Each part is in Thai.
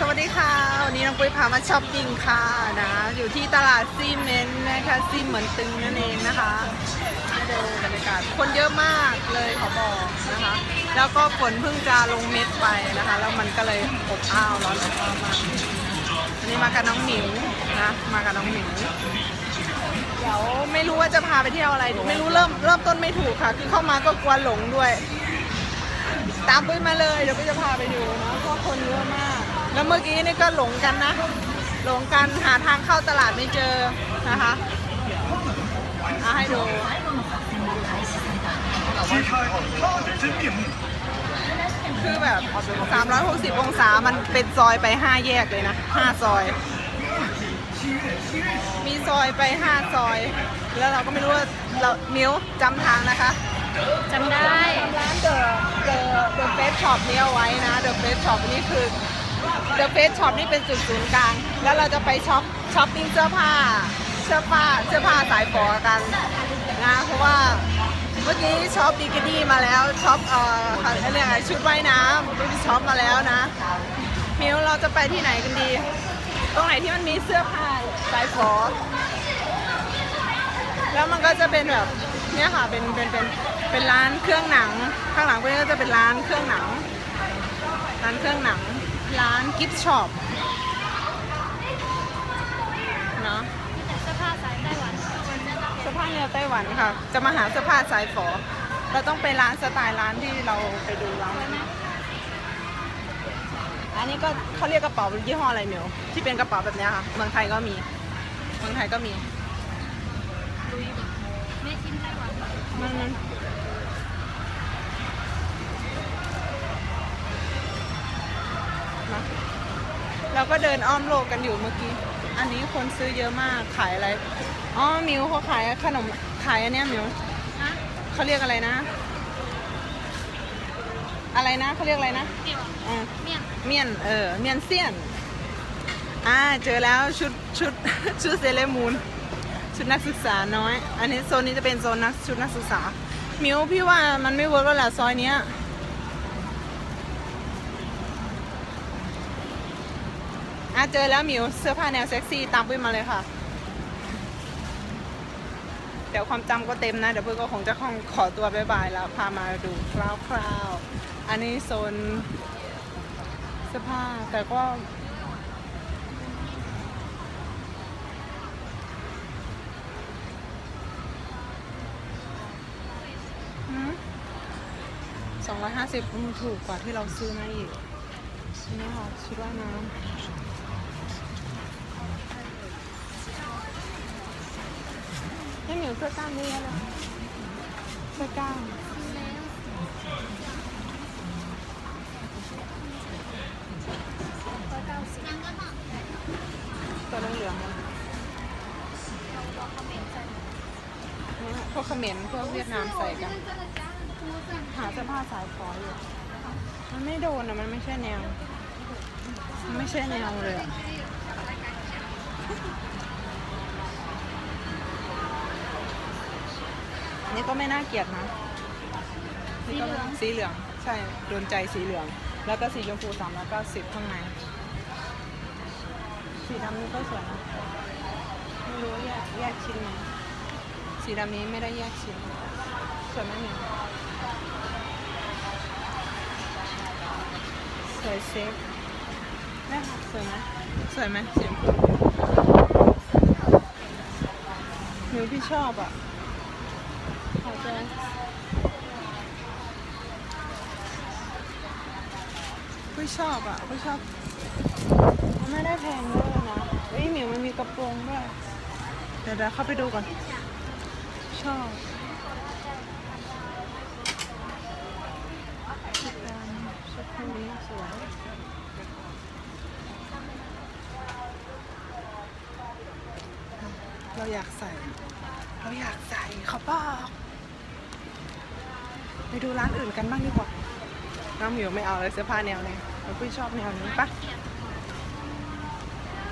สวัสดีค่ะ วันนี้น้องปุ้ยพามาช้อปปิ้งค่ะนะอยู่ที่ตลาดซีเมนต์นะคะซีเหมือนตึงนั่นเองนะคะมาดูบรรยากาศคนเยอะมากเลยขอบอกนะคะ แล้วก็ฝนเพิ่งจะลงเม็ดไปนะคะ แล้วมันก็เลยอบอ้าวร้อนอบอ้าวมากวันนี้มากับน้องหมิวนะมากับน้องหมิวเดี๋ยวไม่รู้ว่าจะพาไปเที่ยวอะไรไม่รู้เริ่มเริ่มต้นไม่ถูกค่ะ คือเข้ามาก็กลัวหลงด้วย ตามปุ้ยมาเลยเดี๋ยวปุ้ยจะพาไปดูนะเพราะคนเยอะมาก แล้วเมื่อกี้นี่ก็หลงกันนะ หลงกันหาทางเข้าตลาดไม่เจอนะคะเอาให้ดูคือแบบ 360 องศามันเป็นซอยไป 5 แยกเลยนะ 5 ซอย มีซอยไป 5 ซอย แล้วเราก็ไม่รู้ว่าเรานิ้วจำทางนะคะจำได้ร้านเดอะเดอะเดอะเฟสช็อปนี้เอาไว้นะ เดอะเฟสช็อปนี้คือ เดอะเฟสช็อปนี่เป็นจุดศูนย์กลาง แล้วเราจะไปช็อปช้อปปิ้งเสื้อผ้าเสื้อผ้าเสื้อผ้าสายฝอกันนะเพราะว่าเมื่อกี้ช็อปบิกินี่มาแล้วช็อปเอ่อเขาเรียกอะไรชุดว่ายน้ำไปช็อปมาแล้วนะมิวเราจะไปที่ไหนกันดี ตรงไหนที่มันมีเสื้อผ้าสายฝอแล้วมันก็จะเป็นแบบเนี่ยค่ะเป็นเป็นเป็นเป็นร้านเครื่องหนัง ข้างหลังก็จะเป็นร้านเครื่องหนัง ร้านเครื่องหนัง ร้านกิฟต์ช็อปเนาะเสื้อผ้าสายไต้หวันเสื้อผ้าแนวไต้หวันค่ะ จะมาหาเสื้อผ้าสายฝอ เราต้องไปร้านสไตล์ร้านที่เราไปดูร้านนั้นอันนี้ก็เขาเรียกกระเป๋ายี่ห้ออะไรเหมียวที่เป็นกระเป๋าแบบเนี้ยค่ะ เมืองไทยก็มี เมืองไทยก็มีลุยเมชินไต้หวันมัน เราก็เดินอ้อมโลกกันอยู่เมื่อกี้ อันนี้คนซื้อเยอะมากขายอะไร อ๋อมิวเขาขายขนมขายอันเนี้ยมิวฮะเขาเรียกอะไรนะ อะไรนะเขาเรียกอะไรนะเปรี้ยวอ่าเมี่ยงเมียนเออเมียนเซียนอ่าเจอแล้วชุดชุดชุดเซเลอร์มูนชุดนักศึกษาน้อย อันนี้โซนนี้จะเป็นโซนนักชุดนักศึกษา มิวพี่ว่ามันไม่เวิร์กแล้วแหละซอยเนี้ย อะเจอแล้วมิวเสื้อผ้าแนวเซ็กซี่ตามปุ้ยมาเลยค่ะ เดี๋ยวความจำก็เต็มนะ เดี๋ยวปุ้ยก็คงจะขอขอตัวบายบายแล้ว พามาดูคร่าวๆ อันนี้โซนเสื้อผ้าแต่ก็สองร้อยห้าสิบถูกกว่าที่เราซื้อมาอีกนี่ค่ะชุดว่ายน้ำให้หมิว เสื้อกล้ามนี่เลยเสื้อกล้ามร้อยเก้าสิบยังก็ต้องตัวเหลืองๆอะรอคอมเมนต์ใส่นี่ยพวกเขมรพวกเวียดนามใส่กัน หาเสื้อผ้าสายฟออยู่ มันไม่โดนอะมันไม่ใช่แนว มันไม่ใช่แนวเลยอะ นี่ก็ไม่น่าเกลียดนะนี่ก็สีเหลือง ใช่ โดนใจสีเหลือง แล้วก็สีชมพูสามร้อยเก้าสิบข้างใน สีดำนี่ก็สวยนะ ไม่รู้ว่าแยกแยกชิ้นไหมสีดำนี้ไม่ได้แยกชิ้นสวยไหมเนี่ยสวยเซฟได้ค่ะสวยไหมสวยไหมสีชมพูหนูพี่ชอบอะขอเจอพี่ชอบอะพี่ชอบมันไม่ได้แพงด้วยนะเฮ้ยหมิวมันมีกระโปรงด้วยเดี๋ยวเดี๋ยวเข้าไปดูก่อน ชอบชุดดำชุดคู่นี้สวยเราอยากใส่ เราอยากใส่เขาบอก ดูร้านอื่นกันบ้างดีกว่า น้องหมิวไม่เอาเลยเสื้อผ้าแนวนี้เราพี่ชอบแนวนี้ปะ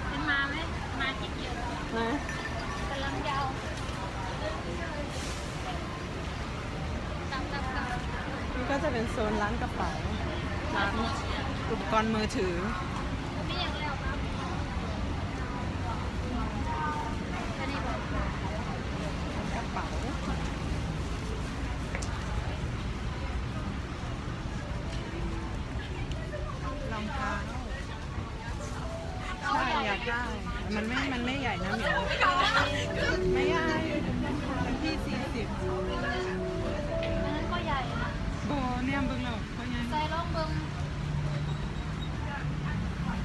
เป็นมาไหมมาที่เกียรนะกำลังยาวตามตามตามนี่ก็จะเป็นโซนร้านกระเป๋าร้านอุปกรณ์มือถือ มันไม่ มันไม่ใหญ่นะเหมียวไม่ใหญ่เป็นที่สี่สิบอันนั้นก็ใหญ่นะโบเนี่ยเบึงหรอกเพราะยังใส่ร่องเบิ้ง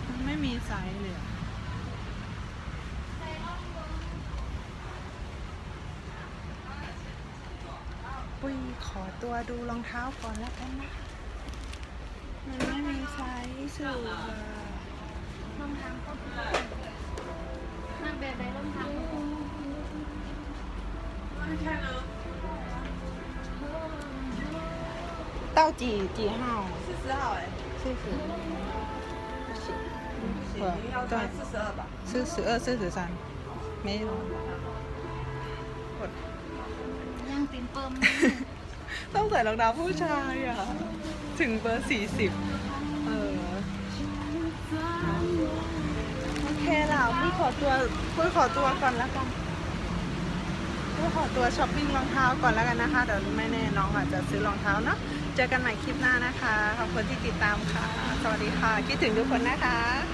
มันไม่มีไซส์เลยอะปุ้ยขอตัวดูรองเท้าก่อนแล้วกันนะมันไม่มีไซส์สูงอะรองเท้าก็ นั่งแบบไหนรองเท้าก็ เต้าจีจีห้าว 四十号哎，四十，不行，不行，要穿四十二吧？四十二、四十三，没有。 ยังตีนเปิม ต้องใส่รองเท้าผู้ชายอ่ะ ถึงเบอร์สี่สิบ ยขอตัวปุ้ยขอตัวก่อนแล้วกันปุ้ยขอตัวช้อปปิ้งรองเท้าก่อนแล้วกันนะคะ เดี๋ยวไม่แน่น้องอาจจะซื้อรองเท้าเนาะ เจอกันใหม่คลิปหน้านะคะ ขอบคุณที่ติดตามค่ะ สวัสดีค่ะ คิดถึงทุกคนนะคะ